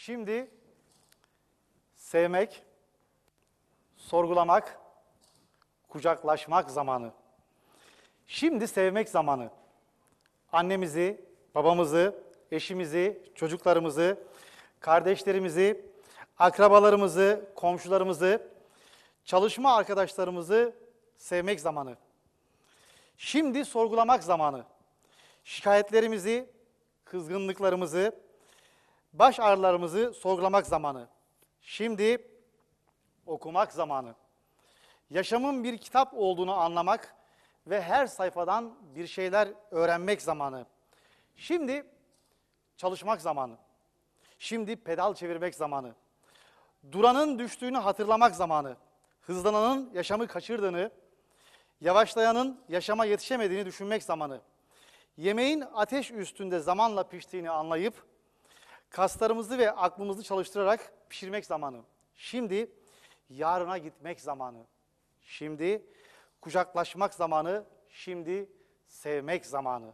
Şimdi sevmek, sorgulamak, kucaklaşmak zamanı. Şimdi sevmek zamanı. Annemizi, babamızı, eşimizi, çocuklarımızı, kardeşlerimizi, akrabalarımızı, komşularımızı, çalışma arkadaşlarımızı sevmek zamanı. Şimdi sorgulamak zamanı. Şikayetlerimizi, kızgınlıklarımızı, baş ağrılarımızı sorgulamak zamanı. Şimdi okumak zamanı. Yaşamın bir kitap olduğunu anlamak ve her sayfadan bir şeyler öğrenmek zamanı. Şimdi çalışmak zamanı. Şimdi pedal çevirmek zamanı. Duranın düştüğünü hatırlamak zamanı. Hızlananın yaşamı kaçırdığını, yavaşlayanın yaşama yetişemediğini düşünmek zamanı. Yemeğin ateş üstünde zamanla piştiğini anlayıp kaslarımızı ve aklımızı çalıştırarak pişirmek zamanı. Şimdi yarına gitmek zamanı. Şimdi kucaklaşmak zamanı, şimdi sevmek zamanı.